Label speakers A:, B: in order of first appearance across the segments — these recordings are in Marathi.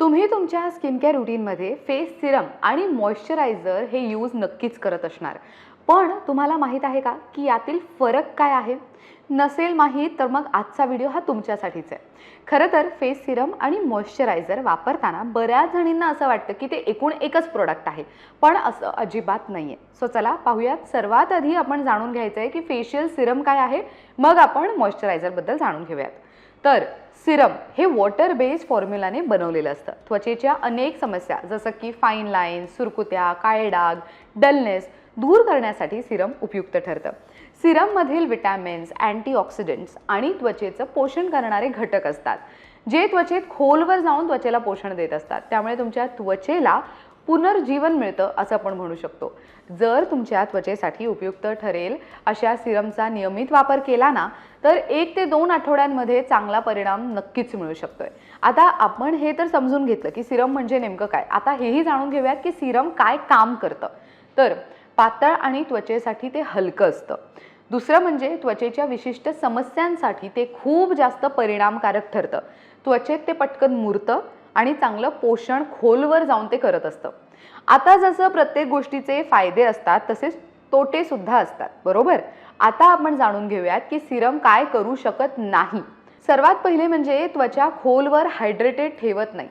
A: तुम्ही तुमच्या स्किन केअर रुटीनमध्ये फेस सिरम आणि मॉइश्चरायझर हे यूज नक्कीच करत असणार. पण तुम्हाला माहीत आहे का की यातील फरक काय आहे? नसेल माहीत तर मग आजचा व्हिडिओ हा तुमच्यासाठीच आहे. खरं तर फेस सिरम आणि मॉइश्चरायझर वापरताना बऱ्याच जणींना असं वाटतं की ते एकूण एकच प्रोडक्ट आहे. पण असं अजिबात नाही आहे सो चला पाहूयात. सर्वात आधी आपण जाणून घ्यायचं आहे की फेशियल सिरम काय आहे? मग आपण मॉइश्चरायझरबद्दल जाणून घेऊयात. तर सिरम हे वॉटर बेस्ड फॉर्म्युलाने बनवलेलं असतं. त्वचेच्या अनेक समस्या जसं की फाईन लाईन सुरकुत्या काळे डाग डलनेस दूर करण्यासाठी सिरम उपयुक्त ठरतं. सिरममधील विटॅमिन्स अँटीऑक्सिडंट्स आणि त्वचेचं पोषण करणारे घटक असतात जे त्वचेत खोलवर जाऊन त्वचेला पोषण देत असतात. त्यामुळे तुमच्या त्वचेला पुनर्जीवन मिळतं असं आपण म्हणू शकतो. जर तुमच्या त्वचेसाठी उपयुक्त ठरेल अशा सिरमचा नियमित वापर केला ना तर एक ते दोन आठवड्यांमध्ये चांगला परिणाम नक्कीच मिळू शकतोय. आता आपण हे तर समजून घेतलं की सिरम म्हणजे नेमकं काय. आता हेही जाणून घेऊयात की सिरम काय काम करतं. तर पातळ आणि त्वचेसाठी ते हलकं असतं. दुसरं म्हणजे त्वचेच्या विशिष्ट समस्यांसाठी ते खूप जास्त परिणामकारक ठरतं. त्वचेत ते पटकन मुरतं आणि चांगलं पोषण खोलवर जाऊन ते करत असतं. आता जसं प्रत्येक गोष्टीचे फायदे असतात तसेच तोटे सुद्धा असतात. बरोबर? आता आपण जाणून घेऊयात की सिरम काय करू शकत नाही. सर्वात पहिले म्हणजे त्वचा खोलवर हायड्रेटेड ठेवत नाही.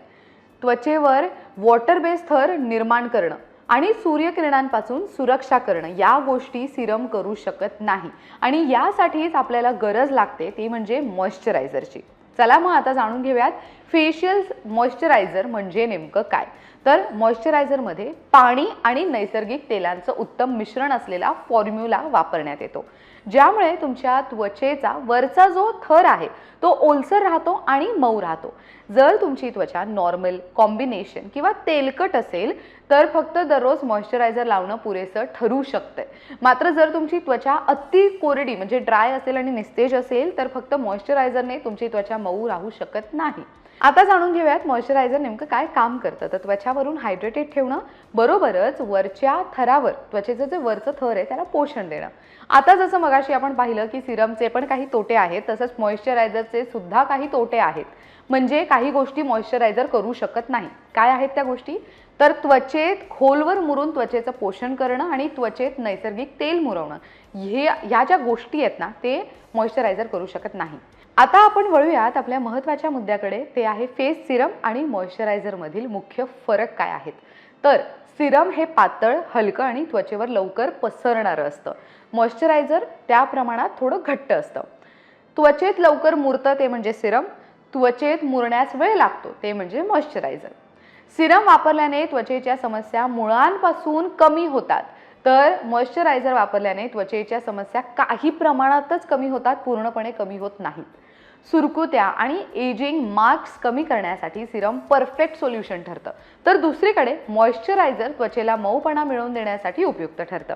A: त्वचेवर वॉटर बेस थर निर्माण करणं आणि सूर्यकिरणांपासून सुरक्षा करणं या गोष्टी सिरम करू शकत नाही. आणि यासाठीच आपल्याला गरज लागते ती म्हणजे मॉइश्चरायझरची. चला मग आता जाणून घेऊयात फेशियल मॉइश्चरायझर म्हणजे नेमकं काय? तर मॉइश्चरायझरमध्ये पाणी आणि नैसर्गिक तेलांचं उत्तम मिश्रण असलेला फॉर्म्युला वापरण्यात येतो. ज्यामुळे तुमच्या त्वचेचा वरचा जो थर आहे तो ओलसर राहतो आणि मऊ राहतो. जर तुमची त्वचा नॉर्मल कॉम्बिनेशन किंवा तेलकट असेल तर फक्त दररोज मॉइश्चरायझर लावणं पुरेसं ठरू शकतं मात्र जर तुमची त्वचा अति कोरडी म्हणजे ड्राय असेल आणि निस्तेज असेल तर फक्त मॉइश्चरायझरने तुमची त्वचा मऊ राहू शकत नाही. आता जाणून घेऊयात मॉइश्चरायझर नेमकं काय काम करतं. तर त्वचावरून हायड्रेटेड ठेवणं बरोबरच वरच्या थरावर त्वचेचं जे वरचं थर आहे त्याला पोषण देणं. आता जसं मगाशी आपण पाहिलं की सिरमचे पण काही तोटे आहेत तसंच मॉइश्चरायझरचे सुद्धा काही तोटे आहेत. म्हणजे काही गोष्टी मॉइश्चरायझर करू शकत नाही. काय आहेत त्या गोष्टी? तर त्वचेत खोलवर मुरून त्वचेचं पोषण करणं आणि त्वचेत नैसर्गिक तेल मुरवणं. हे ह्या ज्या गोष्टी आहेत ना ते मॉइश्चरायझर करू शकत नाही. आता आपण वळूयात आपल्या महत्त्वाच्या मुद्द्याकडे. ते आहे फेस सिरम आणि मॉइश्चरायझरमधील मुख्य फरक काय आहेत? तर सिरम हे पातळ हलकं आणि त्वचेवर लवकर पसरणारं असतं. मॉइश्चरायझर त्या प्रमाणात थोडं घट्ट असतं. त्वचेत लवकर मुरतं ते म्हणजे सिरम त्वचेत मुरण्यास वेळ लागतो ते म्हणजे मॉइश्चरायझर. सिरम वापरल्याने त्वचेच्या समस्या मुळांपासून कमी होतात. तर मॉइश्चरायझर वापरल्याने त्वचेच्या समस्या काही प्रमाणातच कमी होतात पूर्णपणे कमी होत नाहीत. सुरकुत्या आणि एजिंग मार्क्स कमी करण्यासाठी सिरम परफेक्ट सोल्युशन ठरतं. तर दुसरीकडे मॉइश्चरायझर त्वचेला मऊपणा मिळवून देण्यासाठी उपयुक्त ठरतं.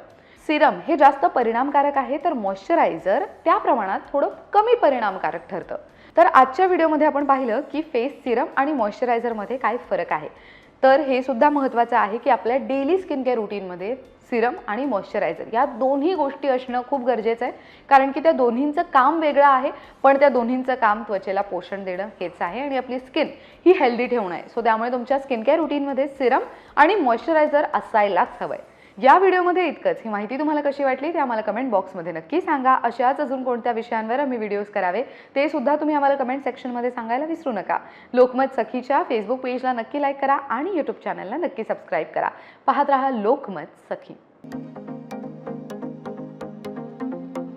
A: सिरम हे जास्त परिणामकारक आहे तर मॉइश्चरायझर त्या प्रमाणात थोडं कमी परिणामकारक ठरतं. तर आजच्या व्हिडिओमध्ये आपण पाहिलं की फेस सिरम आणि मॉइश्चरायझरमध्ये काय फरक आहे. तर हे सुद्धा महत्त्वाचं आहे की आपल्या डेली स्किन केअर रुटीनमध्ये सिरम आणि मॉइश्चरायझर या दोन्ही गोष्टी असणं खूप गरजेचं आहे. कारण की त्या दोन्हींचं काम वेगळं आहे पण त्या दोन्हींचं काम त्वचेला पोषण देणं हेच आहे आणि आपली स्किन ही हेल्दी ठेवणं आहे. सो त्यामुळे तुमच्या स्किन केअर रुटीनमध्ये सिरम आणि मॉइश्चरायझर असायलाच हवं आहे या व्हिडिओमध्ये इतकंच. ही माहिती तुम्हाला कशी वाटली ते आम्हाला कमेंट बॉक्समध्ये नक्की सांगा. अशाच अजून कोणत्या विषयांवर आम्ही व्हिडिओज करावे ते सुद्धा तुम्ही आम्हाला कमेंट सेक्शनमध्ये सांगायला विसरू नका. लोकमत सखीच्या फेसबुक पेजला नक्की लाईक करा आणि यूट्यूब चॅनलला नक्की सबस्क्राईब करा. पाहत राहा लोकमत सखी.